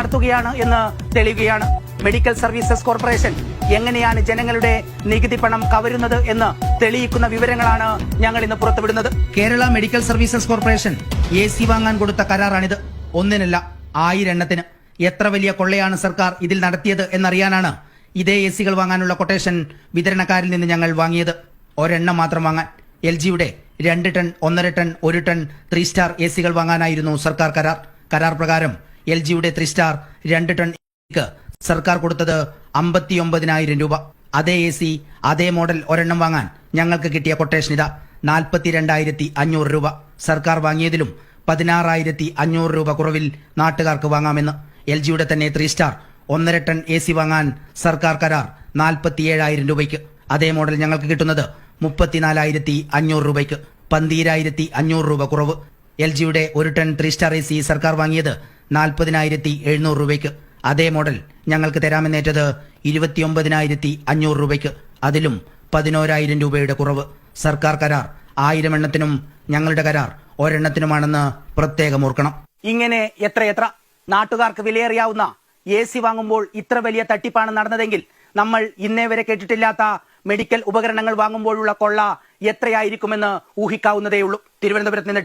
നടത്തുകയാണ് എന്ന് തെളിയുകയാണ്. Medical services corporation എങ്ങനെയാണ് ജനങ്ങളുടെ നികുതി പണം കവരുന്നത് എന്ന് തെളിയിക്കുന്ന വിവരങ്ങളാണ് ഞങ്ങൾ ഇന്ന് പുറത്തുവിടുന്നത്. Kerala medical services corporation A C വാങ്ങാൻ കൊടുത്ത കരാറാണിത്. ഒന്നിനല്ല ആയിരെണ്ണത്തിന്. എത്ര വലിയ കൊള്ളയാണ് സർക്കാർ ഇതിൽ നടത്തിയത് എന്നറിയാനാണ് ഇതേ എ സികൾ വാങ്ങാനുള്ള കൊട്ടേഷൻ വിതരണക്കാരിൽ നിന്ന് ഞങ്ങൾ വാങ്ങിയത്. ഒരെണ്ണം മാത്രം വാങ്ങാൻ. എൽ ജിയുടെ രണ്ട് ടൺ ഒന്നര ടൺ ഒരു ടൺ ത്രീ സ്റ്റാർ എ സികൾ വാങ്ങാനായിരുന്നു സർക്കാർ കരാർ. കരാർ പ്രകാരം എൽ ജിയുടെ ത്രീ സ്റ്റാർ രണ്ട് ടൺ ക്ക് സർക്കാർ കൊടുത്തത് അമ്പത്തിയൊമ്പതിനായിരം രൂപ. അതേ എ സി അതേ മോഡൽ ഒരെണ്ണം വാങ്ങാൻ ഞങ്ങൾക്ക് കിട്ടിയ കൊട്ടേഷൻ ഇതാ. നാൽപ്പത്തിരണ്ടായിരത്തി അഞ്ഞൂറ് രൂപ. സർക്കാർ വാങ്ങിയതിലും പതിനാറായിരത്തി അഞ്ഞൂറ് രൂപ കുറവിൽ നാട്ടുകാർക്ക് വാങ്ങാമെന്ന്. എൽ ജിയുടെ തന്നെ ത്രീ സ്റ്റാർ ഒന്നര ടൺ എ സി വാങ്ങാൻ സർക്കാർ കരാർ നാൽപ്പത്തിയേഴായിരം രൂപയ്ക്ക്. അതേ മോഡൽ ഞങ്ങൾക്ക് കിട്ടുന്നത് മുപ്പത്തിനാലായിരത്തി അഞ്ഞൂറ് രൂപയ്ക്ക്. പന്തീരായിരത്തി അഞ്ഞൂറ് രൂപ കുറവ്. എൽ ജിയുടെ ഒരു ton three star A C സർക്കാർ വാങ്ങിയത് നാൽപ്പതിനായിരത്തി എഴുന്നൂറ് രൂപയ്ക്ക്. അതേ മോഡൽ ഞങ്ങൾക്ക് തരാമെന്നേറ്റത് ഇരുപത്തിയൊമ്പതിനായിരത്തി അഞ്ഞൂറ് രൂപയ്ക്ക്. അതിലും പതിനോരായിരം രൂപയുടെ കുറവ്. സർക്കാർ കരാർ ആയിരം എണ്ണത്തിനും ഞങ്ങളുടെ കരാർ ഒരെണ്ണത്തിനുമാണെന്ന് പ്രത്യേകം ഓർക്കണം. ഇങ്ങനെ എത്രയെത്ര നാട്ടുകാർക്ക് വിലയേറിയാവുന്ന എ സി വാങ്ങുമ്പോൾ ഇത്ര വലിയ തട്ടിപ്പാണ് നടന്നതെങ്കിൽ നമ്മൾ ഇന്നേ വരെ കേട്ടിട്ടില്ലാത്ത മെഡിക്കൽ ഉപകരണങ്ങൾ വാങ്ങുമ്പോഴുള്ള കൊള്ള എത്രയായിരിക്കുമെന്ന് ഊഹിക്കാവുന്നതേയുള്ളൂ. തിരുവനന്തപുരത്ത് നിന്ന്